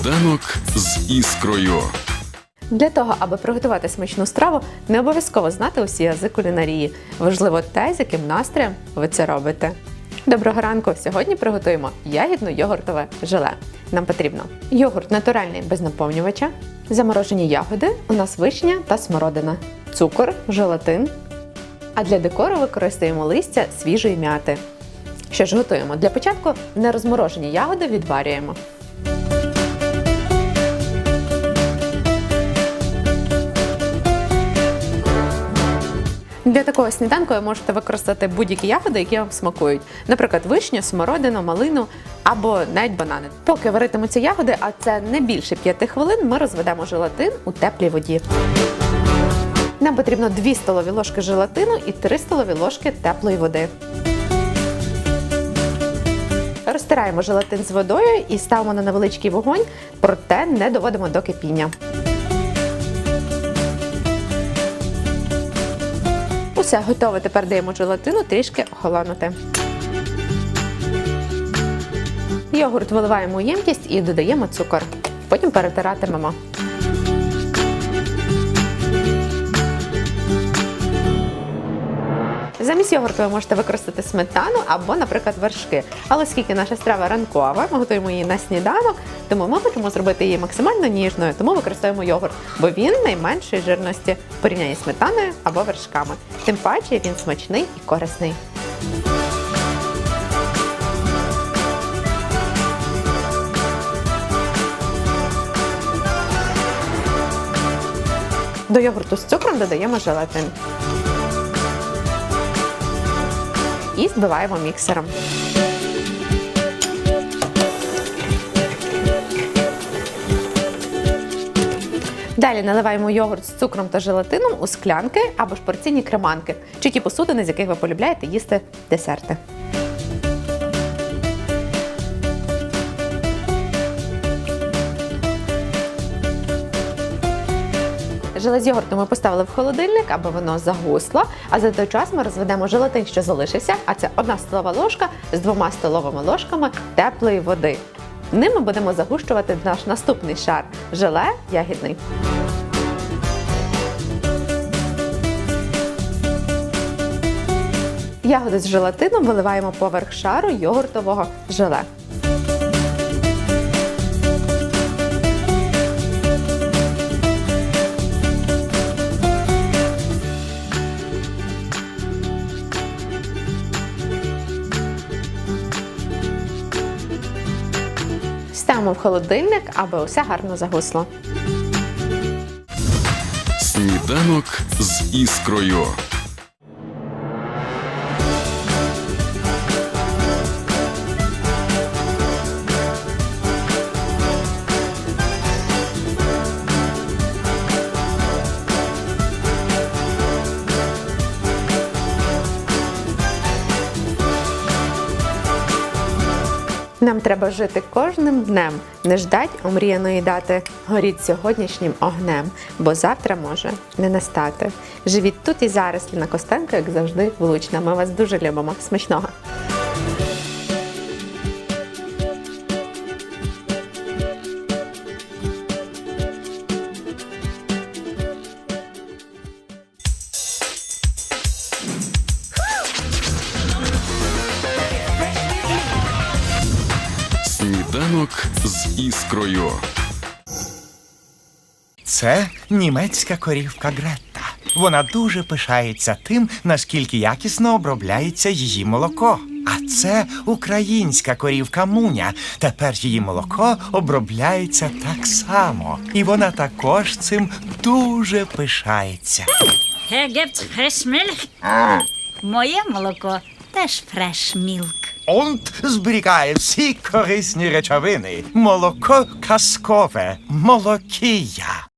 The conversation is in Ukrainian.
Сніданок з іскрою. Для того, аби приготувати смачну страву, не обов'язково знати усі ази кулінарії. Важливо те, з яким настроєм ви це робите. Доброго ранку! Сьогодні приготуємо ягідно-йогуртове желе. Нам потрібно йогурт натуральний без наповнювача, заморожені ягоди, у нас вишня та смородина, цукор, желатин. А для декору використаємо листя свіжої м'яти. Що ж готуємо? Для початку нерозморожені ягоди відварюємо. Для такого сніданку ви можете використати будь-які ягоди, які вам смакують. Наприклад, вишню, смородину, малину або навіть банани. Поки варитимуться ягоди, а це не більше 5 хвилин, ми розведемо желатин у теплій воді. Нам потрібно 2 столові ложки желатину і 3 столові ложки теплої води. Розтираємо желатин з водою і ставимо на невеличкий вогонь, проте не доводимо до кипіння. Усе готове. Тепер даємо желатину трішки охолонути. Йогурт виливаємо у ємкість і додаємо цукор. Потім перетиратимемо. Замість йогурту ви можете використати сметану або, наприклад, вершки. Але оскільки наша страва ранкова, ми готуємо її на сніданок, тому ми хочемо зробити її максимально ніжною, тому використовуємо йогурт, бо він найменшої жирності в порівнянні з сметаною або вершками. Тим паче він смачний і корисний. До йогурту з цукром додаємо желатин. І збиваємо міксером. Далі наливаємо йогурт з цукром та желатином у склянки або ж порційні креманки, чи ті посудини, з яких ви полюбляєте їсти десерти. Желе з йогуртом ми поставили в холодильник, аби воно загусло. А за той час ми розведемо желатин, що залишився, а це одна столова ложка з двома столовими ложками теплої води. Ними будемо загущувати наш наступний шар желе ягідний. Ягоди з желатином виливаємо поверх шару йогуртового желе. Ставимо в холодильник, аби усе гарно загусло. Сніданок з іскрою. Нам треба жити кожним днем, не ждать омріяної дати. Горіть сьогоднішнім огнем, бо завтра може не настати. Живіть тут і зараз, Ліна Костенко, як завжди, влучна. Ми вас дуже любимо. Смачного! Сніданок з іскрою. Це німецька корівка Гретта. Вона дуже пишається тим, наскільки якісно обробляється її молоко. А це українська корівка Муня. Тепер її молоко обробляється так само. І вона також цим дуже пишається. Моє молоко теж фрешмілк. Онт зберігає всі корисні речовини. Молоко казкове, молокія.